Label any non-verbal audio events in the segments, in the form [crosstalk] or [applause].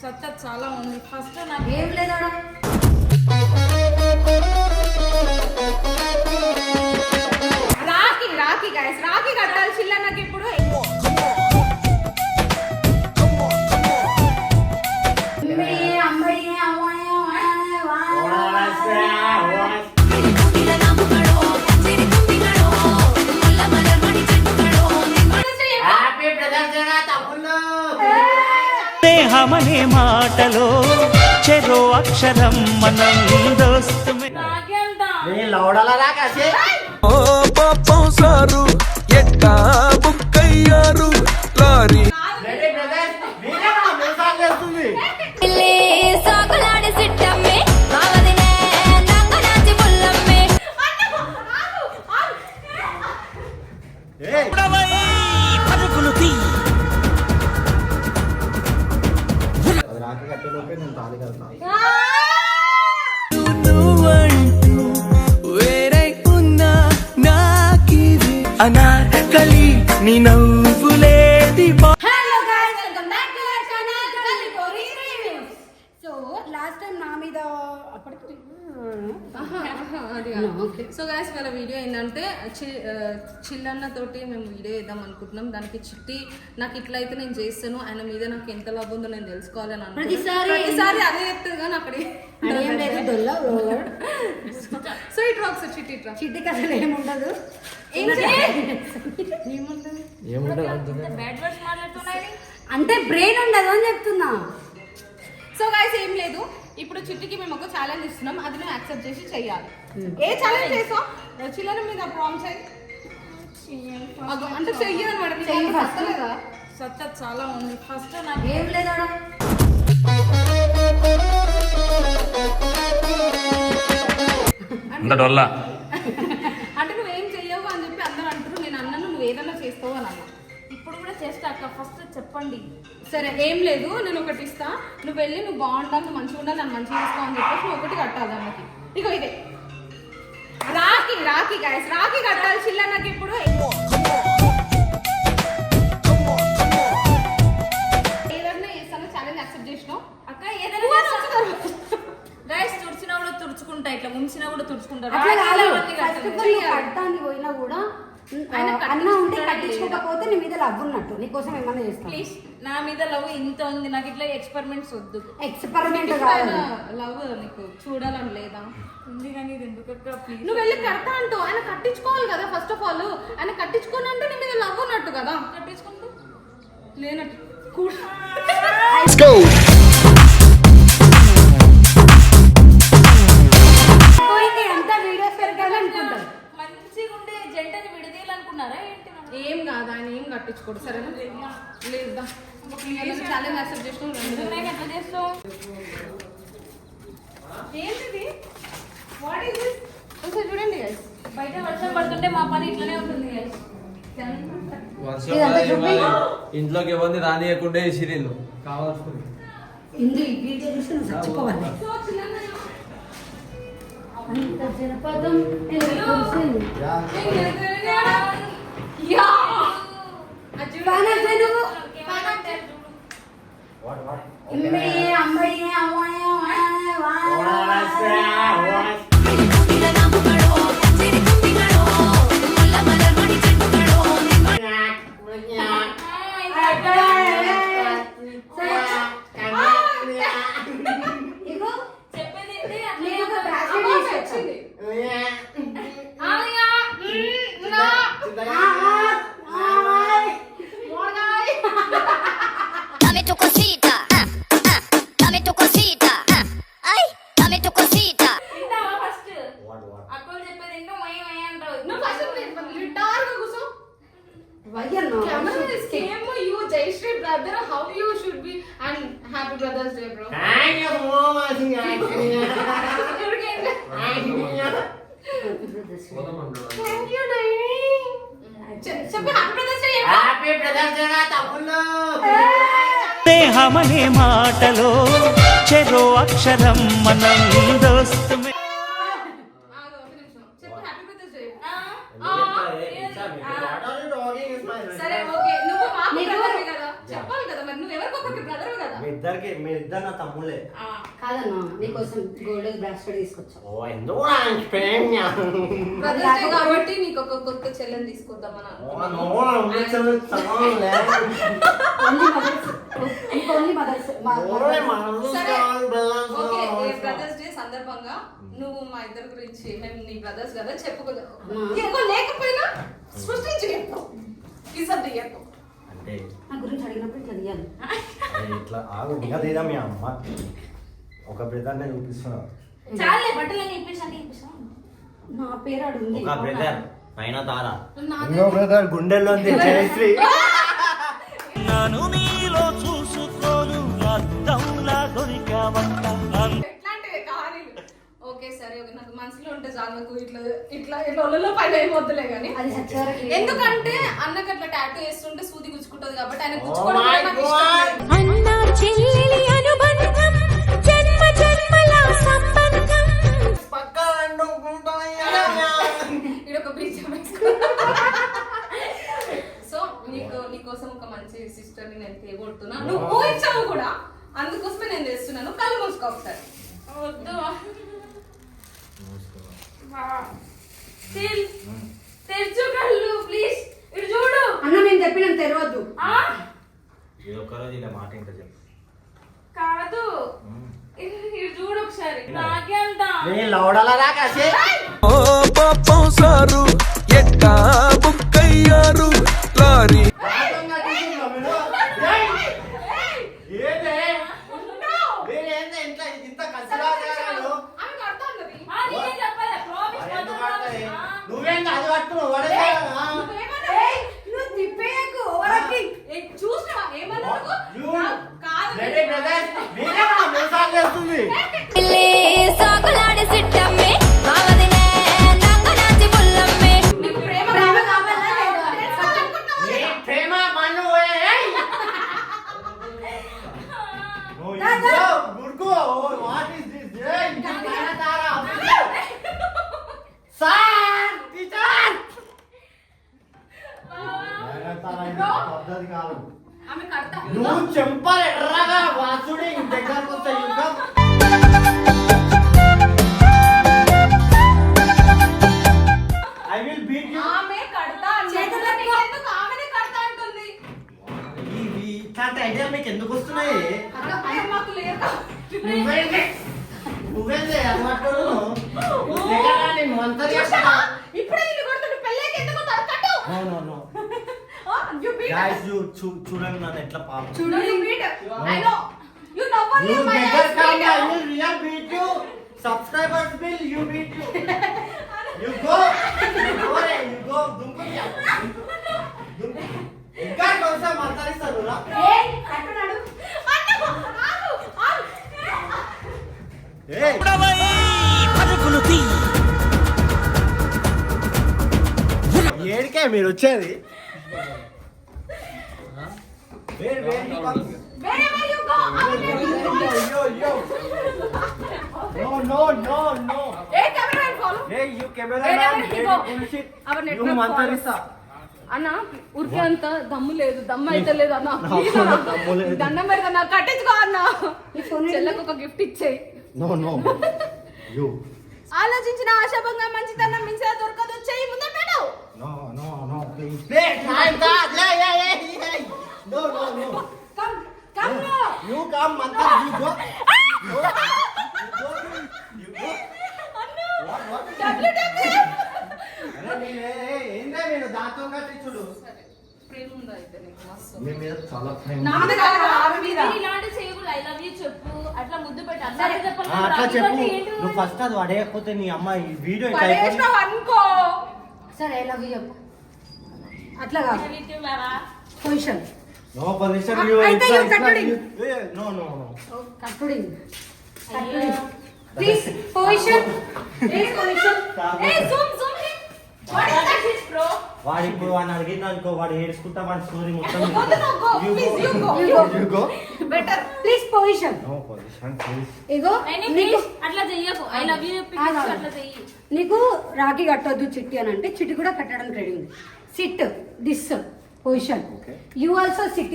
స్వచ్ఛత చాలా ఉంది. ఫస్ట్ నాకు ఏం లేదాడా రాఖీ రాఖీ గాయస్ రాఖీ కట్టాలి. చిల్లన్నకి స్నేహమనే మాటలో చెరో అక్షరం మనం దోస్తుమే. పాపం సారు ఎట్టా బుక్కయ్యారు లారీ లాస్ట్ టైం నా మీద అప్పటికి సో గాయస్ వాళ్ళ వీడియో ఏంటంటే చిల్లన్న తోటి మేము వీడియో వేద్దాం అనుకుంటున్నాం. దానికి చిట్టి నాకు ఇట్లా అయితే నేను చేస్తాను. ఆయన మీద నాకు ఎంత లవ్ ఉందో నేను తెలుసుకోవాలని అనుకుంటున్నాను. ప్రతిసారి- ప్రతిసారి అదే చెప్తుంది కానీ అక్కడ సో ఇట్లా ఒకసారి చిట్టి ఇట్లా చిట్టికి అసలు ఏముండదు ఏం చేయాలి? అంటే బ్రెయిన్ ఉండదు అని చెప్తున్నా. సో గాయస్ ఏం లేదు. ఇప్పుడు చిట్టికి మేము ఒక ఛాలెంజ్ ఇస్తున్నాం. అది నువ్వు యాక్సెప్ట్ చేసి చెయ్యాలి. ఏ ఛాలెంజ్ చేసావు? చిల్లర మీద ప్రామిస్ అయ్యి అగో, అంటే చెయ్యదు అనమాట. చెయ్యి first. స్వచ్ఛత చాలా ఉంది. ఫస్ట్ నాకు ఏం లేదాడా అంత డొల్లా అంటే నువ్వేం చెయ్యవు అని చెప్పి అందరూ అంటారు. నేను అన్నాను నువ్వు ఏదైనా చేస్తావు అని అన్నా. ఇప్పుడు కూడా చేస్తా అక్క. ఫస్ట్ చెప్పండి. సరే ఏం లేదు నేను ఒకటి ఇస్తా. నువ్వు వెళ్ళి నువ్వు బాగుండాలి నువ్వు మంచిగా ఉండాలి నన్ను మంచిగా ఇస్తావు అని చెప్పేసి నువ్వు ఒకటి కట్టాలి అన్నకి ఇగో ఇదే. రాఖీ రాఖీ గాయస్ రాఖీ కట్టాలి చిల్లన్నకి ఇప్పుడు ఏదైనా చేస్తానో ఛాలెంజ్ యాక్సెప్ట్ చేసినావు? అక్క ఏదైనా గైస్ తుడిచినా కూడా తుడుచుకుంటా ఇట్లా ముంచినా కూడా తుడుచుకుంటా. అట్లా కాదు. రాఖీలు అవన్నీ ఫస్ట్ కట్టాలి. ఆఫ్ ఆల్ నువ్వు కడతానికి పోయినా కూడా అన్న ఉంటే కట్టించుకోకపోతే నీ మీద లవ్ ఉన్నట్టు. నీకోసం ఏమన్నా చేస్తాను ప్లీజ్ నా మీద లవ్ ఇంత ఉంది. నాకు ఇట్లా ఎక్స్పెరిమెంట్స్ వద్దు. ఎక్స్పెరిమెంట్ కాదు లవ్ నీకు చూడాలని లేదా? ఉంది కానీ ఇది ఎందుకు నువ్వు వెళ్ళి కడతా అంటూ. ఆయన కట్టించుకోవాలి కదా ఫస్ట్ ఆఫ్ ఆల్ ఆయన కట్టించుకోని అంటే నీ మీద లవ్ ఉన్నట్టు కదా. కట్టించుకుంటూ? లేనట్టు. కూడా [laughs] ఏంటి? ఏం కాదు ఆయన ఏం కట్టించుకోడు సరేనా? లేదా ఛాలెంజ్ యాక్సెప్ట్ చేసిన ఎందుకు నాకు ఎట్లా చేస్తావు? ఏంటిది? వాట్ ఈస్ దిస్ ఒకసారి చూడండి guys. బయట వర్షం పడుతుంటే మా పని ఇట్లనే ఉంటుంది గైస్ ఇంట్లోకి ఎవరిని రానియకుండా సిరీలు కావాల్సింది అంత జనపదం అంటే నువ్వు అమ్మాయి అమ్మాయి స్నేహమనే మాటలో చెరో అక్షరం మనం దోస్తుమే మీ ఇద్దరికి మీరిద్దరు నా తమ్ముళ్ళే. నీకోసం గోల్డ్ బ్రాస్లెట్ తీసుకొచ్చా. Day కాబట్టి నీకు ఒక కొత్త చెల్లెని తీసుకొద్దామని అనుకుంటున్నాను. ఓన్లీ మదర్స్ నీకు ఓన్లీ మదర్స్ సరే ఓకే ఏ బ్రదర్స్ డే సందర్భంగా నువ్వు మా ఇద్దరి గురించి మేము నీ బ్రదర్స్ కదా చెప్పుకోదు ఇంకో లేకపోయినా సృష్టించి ఇసంటే చెప్పు. అంటే నా గురించి అడిగినప్పుడు ఇట్లా తీయాలి ఇట్లా ఆగు ఇంకా తీదా మీ అమ్మ. ఒక బ్రదర్ నేను చూపిస్తున్నా చాలే ఇప్పేసాక ఇప్పేసాం నా పేరు ఆడు ఉంది. ఒక బ్రదర్ పైన తార ఇంకో బ్రదర్ గుండెల్లో ఉంది జయశ్రీ. నన్ను నీలో చూసుకోను అద్దంలా దొరికావంట. ఓకే సరే ఓకే నాకు మనసులో ఉంటే చాలు నాకు ఇట్లా ఇట్లా ఇట్లా పైన కానీ ఎందుకంటే అన్నకి అట్లా టాటూ వేస్తుంటే సూది గుచ్చుకుంటది కాబట్టి ఆయన Oh గుచ్చుకోవడం పక్క ఈడ ఒక వేసుకో సో నీకు నీకోసం ఒక మంచి సిస్టర్ని నేను తేగొడుతున్నా. నువ్వు ఊహించావు కూడా. అందుకోసమే నేను తెస్తున్నాను. కళ్ళు మూసుకో ఒకసారి. వద్దు. తెల్- తెరుచు కళ్ళు ప్లీజ్ ఇటు చూడు. అన్న నేను చెప్పిన తెరవద్దు. ఆ? ఇది ఒక్కరోజు ఇలా మాట ఇంకా చెప్పు. కాదు. ఇటు చూడు ఒకసారి. నాకే అంత కాసే పద్ధతి కాదు. నువ్వు చెంపలు ఎర్రగా వాసుడి దగ్గరకు వస్తే యుద్ధం ఐ విల్ బీట్ యు ఆమె కడతా అన్నది. చేతులు ఎత్తుకో. నీకెందుకు ఆమెనే కడతా అంటుంది? ఇవి ఇట్లాంటి ఐడియా మీకు ఎందుకు వస్తున్నాయి? మాకు లేదు. నువ్వేంటి? నువ్వేంటి? అలవాటు? ఇప్పుడే నిన్ను కొడుతుంటే పెళ్ళాక ఎందుకు కట్టు no no no you beat guys you చూడండి నన్ను ఎట్లా పాపం చూడు you beat I know you నవ్వాలి You my better come, I will real beat you. Subscribers will you beat you. You go. You go, రే, you go. దుంకుని. దుంకు. ఇంకా కొంచెం మంతరిస్తారు రా. ఏయ్, ఏడికే మీరు వచ్చేది వేరు వేరు నీ పక్క. Wherever you go, I will Yo, yo, yo. No, no, no, no. Hey, cameraman, follow. Hey, you cameraman, Wherever you very go. bullshit. Our You network మంతరిస్తా. అన్న ఉరికే అంత దమ్ము లేదు దమ్ము అయితే లేదు అన్న Please అన్న. దండం పెడతా కట్టించుకో అన్న నీ చెల్లకు ఒక గిఫ్ట్ ఇచ్చేయి No, no. You. ఆలోచించిన ఆశాభంగా మంచితనం మించిన దొరకదు చెయ్యి ముందర పెట్టు No, no, no, please. Please, No, no, no. Come, come now. You come, Mantha. You go. You go. You go. What, ఏందే దాంతో కట్టించుడు. నేను ఇలాంటి చేయకూడదు. ఐ లవ్ యూ చెప్పు. అట్లా చెప్పు. నువ్వు ఫస్ట్ అది పడేయకపోతే నీ అమ్మ ఈ వీడియో అనుకో. సరే ఐ లవ్ యూ చెప్పు. అట్లా కాదు? పొజిషన్ అయితే you- ఏ, no, no, no. కట్టుడి కట్టుడి please position please position A zoom zoom what is that bro వాడు ఇప్పుడు వాడిని అడిగిన అనుకో వాడు ఏడ్చుకుంటా వాడి స్టోరీ మొత్తం వద్దు నువ్వు go, You please, you go. You go. You go. Better please position No position, please. ఇగో అట్లా చెయ్యకు. I love you. అట్లా చెయ్యి. నీకు రాఖీ కట్టొద్దు చిట్టి అని అంటే చిట్టి కూడా కట్టడానికి రెడీ ఉంది sit this position. Okay. You also sit.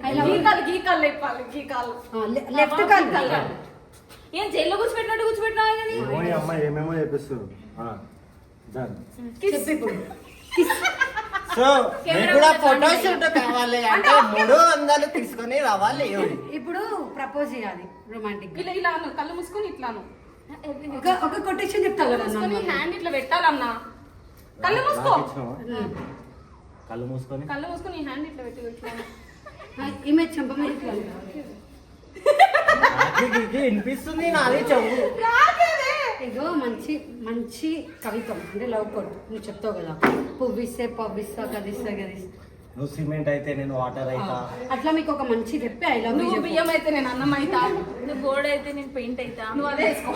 I love [laughs] you. గీకాలు గీకాలు లేపాలి గీకాలు లెఫ్ట్ కాల్ ఏం జైల్లో కూర్చోబెట్టినట్టు కూర్చోబెట్టినా ఆయనని ఏమో ఈ అమ్మాయి ఏమేమో చెప్పిస్తారు డన్ చెప్పు ఇప్పుడు. సో మీకు కూడా ఫోటో షూట్ కావాలి అంటే మూడు వందలు తీసుకొని రావాలి. ఇప్పుడు ప్రపోజ్ చేయాలి రొమాంటిక్ ఇలా ఇలా కళ్ళు మూసుకొని ఇట్లాను. ఒక ఒక కొటేషన్ చెప్తా కదా. హ్యాండ్ ఇట్లా పెట్టాలన్నా. కళ్ళు మూసుకో. కళ్ళు మూసుకొని. కళ్ళు మూసుకొని ఈ హ్యాండ్ ఇట్లా పెట్టి ఆ, ఈమె చెంప మీద ఇట్లా. వినిపిస్తుంది నాది చెవు ఇగో మంచి మంచి కవిత్వం అంటే లవ్ కోట్. నువ్వు చెప్తావు కదా. పువ్విస్తే పవ్విస్తా కదిస్తా కదిస్తా నువ్వు సిమెంట్ అయితే నేను వాటర్ అయితా. అట్లా మీకు ఒక మంచి చెప్పి ఐ లవ్ నువ్వు యూ బియ్యం అయితే నేను అన్నం అయితా. నువ్వు బోర్డు అయితే నేను పెయింట్ అవుతా నువ్వు అదే వేసుకో.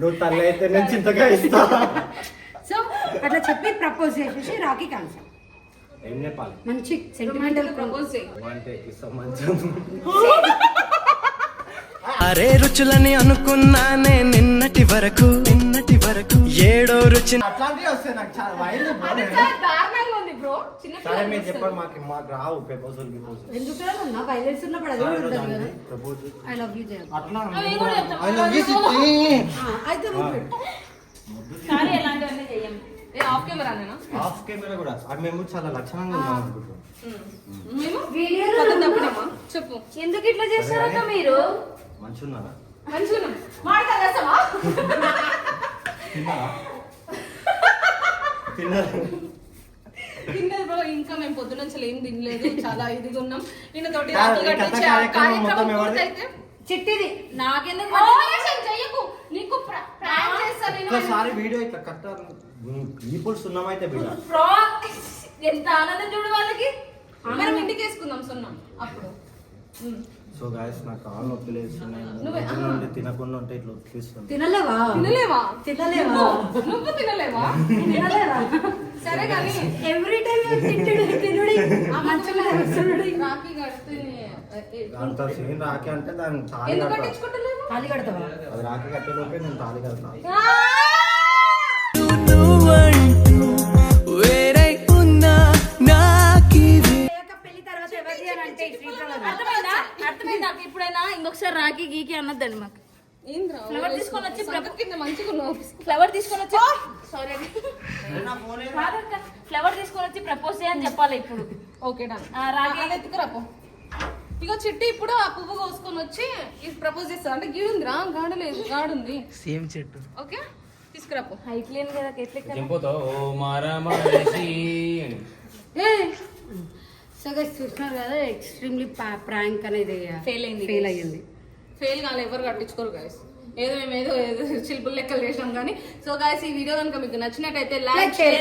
నువ్వు తల్లి అయితే నేను చింతగా ఇస్తా [laughs] అట్లా చెప్పి ప్రపోజ్ చేసేసి రాఖీ ఏం చెప్పాలి? మంచి సెంటిమెంటల్ ప్రపోజ్ అంటే అరే రుచులని అనుకున్నానే నిన్నటి వరకు నిన్నటి వరకు. ఏడో రుచి అట్లాంటివి వస్తాయి నాకు చాలా వైల్డ్ అది చాలా దారుణంగా ఉంది బ్రో చిన్న సరే పిల్లలు మీరు చెప్పండి మాకు మాకు రావు ప్రపోజల్ ప్రపోజల్ ఎందుకు వైలెన్స్ ఉన్నప్పుడు అది ఉంటుంది కదా. ఐ లవ్ యూ అట్లా అయితే ఎలాంటివన్నీ ఆఫ్ కెమెరా నేనా ఆఫ్ కెమెరా కూడా. అది మేము చాలా లక్షణంగా ఉన్నాం అనుకుంటున్నాం. మేము వీడియోలో పక్కన తప్పినామా చెప్పు. ఎందుకు ఇట్లా చేస్తారక్క మీరు? మంచిగా ఉన్నారా తిన్నారా? తిన్నారా? తిన్నది బ్రో ఇంకా మేము పొద్దున నుంచి ఏం తినలేదు. చాలా ఇదిగా ఉన్నాం. నిన్న తోటి కట్టించే కార్యక్రమం? పూర్తయితే చిట్టిది. నాకెందుకు ఓవరాక్షన్ చెయ్యకు నీకు ప్ర- ప్రాంక్ చేస్తా నేను ఒక్కసారి వీడియో ఇట్లా కట్టారు. ఇప్పుడు సున్నమైతే బిడ్డ. ప్రో ఎంత ఆనందం చూడు వాళ్ళకి. మనం ఇంటికి వేసుకుందాం సున్నం. అప్పుడు. సో గాయస్ నాకు కాళ్ళు నొప్పి లేస్తున్నాయి తినకుండా ఉంటే ఇట్లా ఒప్పిస్తుంది తినలేవా? తినలేవా? తినలేవా? నువ్వు- తినలేవా? తినలేవా? సరే కానీ ఎవ్రీ టైం తిట్టుడు తినుడి ఆ మంచం మీద కూర్చునుడి. రాఖీ కడితే అంత సీన్ రాకి అంటే దాన్ని తాళి ఎందుకు కడతా కట్టించుకుంటలేవు? తాళి కడతావా? అది రాకి కట్టేలోపే నేను తాళి కడతా అన్నదండి మాకు. ఫ్లవర్ తీసుకొని వచ్చి ఫ్లవర్ తీసుకొని వచ్చి సారీ ఫ్లవర్ తీసుకొని వచ్చి ప్రపోజ్ చేయని చెప్పాలి ఇప్పుడు. ఓకే అది ఎత్తుకురాపో ఇగో చిట్టి ఇప్పుడు ఆ పువ్వు కోసుకొని వచ్చి ఇది ప్రపోజ్ చేస్తా. అంటే గిడి ఉందిరా గాడ లేదు గాడుంది. సేమ్ చెట్టు. ఓకే తీసుకురాపో హైట్ లేని కదా ఎట్లా ఓ మారా సో చూస్తున్నారు కదా ఎక్స్ట్రీమ్లీ ప్రాంక్ అనేది Fail అయింది. ఫెయిల్ అయ్యింది. ఫెయిల్ కాలే ఎవరు కట్టించుకోరు గాయస్ ఏదో మేము ఏదో ఏదో శిల్పులు లెక్కలు చేసినాం కానీ. సో గాయస్ ఈ వీడియో కనుక మీకు నచ్చినట్టయితే లైక్ షేర్